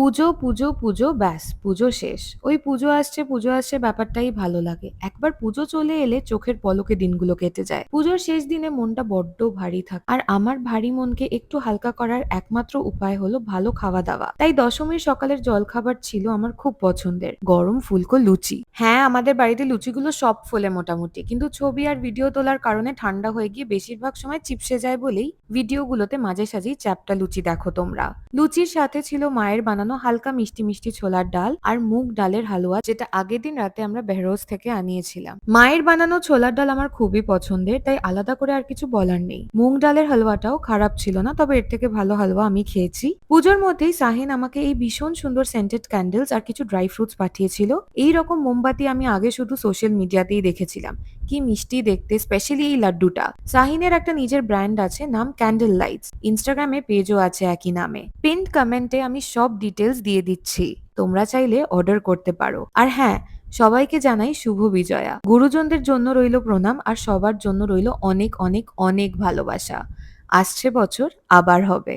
পুজো পুজো পুজো, ব্যাস, পুজো শেষ। ওই পুজো আসছে পুজো আসছে, ব্যাপারটাই ভালো লাগে। একবার পুজো চলে এলে চোখের পলকে দিনগুলো কেটে যায়। পুজোর শেষ দিনে মনটা বড্ড ভারী থাকে। আর আমার ভারী মনকে একটু হালকা করার একমাত্র উপায় হলো ভালো খাওয়া দাওয়া। তাই দশমীর সকালের জলখাবার ছিল আমার খুব পছন্দের। গরম ফুলকো লুচি। হ্যাঁ আমাদের বাড়িতে লুচিগুলো সব ফোলে মোটামুটি। কিন্তু ছবি আর ভিডিও তোলার কারণে ঠান্ডা হয়ে গিয়ে বেশিরভাগ সময় চিপসে যায় বলেই ভিডিওগুলোতে মাঝে সাঝেই চ্যাপটা লুচি দেখো তোমরা। লুচির সাথে ছিল মায়ের বানানো হালকা মিষ্টি মিষ্টি ছোলার ডাল আর মুগ ডালের হালুয়া, যেটা আগের দিন রাতে আমরা বেহরোজ থেকে আনিয়েছিলাম। মায়ের বানানো ছোলার ডাল আমার খুবই পছন্দের, তাই আলাদা করে আর কিছু বলার নেই। মুগ ডালের হালুয়াটাও খারাপ ছিল না, তবে এর থেকে ভালো হালুয়া আমি খেয়েছি। পুজোর মধ্যেই সাহিন আমাকে এই ভীষণ সুন্দর সেন্টেড ক্যান্ডেলস আর কিছু ড্রাই ফ্রুটস পাঠিয়েছিল। এই রকম মোমবাতি আমি আগে শুধু সোশ্যাল মিডিয়াতেই দেখেছিলাম। কি মিষ্টি দেখতে স্পেশালি এই লাড্ডুটা। সাহিনের একটা নিজের ব্র্যান্ড আছে, নাম ক্যান্ডেল লাইটস ইনস্টাগ্রামে পেজও আছে একই নামে। পিন কমেন্টে আমি সব ডিটেলস দিয়ে দিচ্ছি। তোমরা চাইলে অর্ডার করতে পারো। আর হ্যাঁ সবাইকে জানাই শুভ বিজয়া। গুরুজনদের জন্য রইল প্রণাম আর সবার জন্য রইল অনেক অনেক অনেক ভালোবাসা। আসছে বছর, আবার হবে।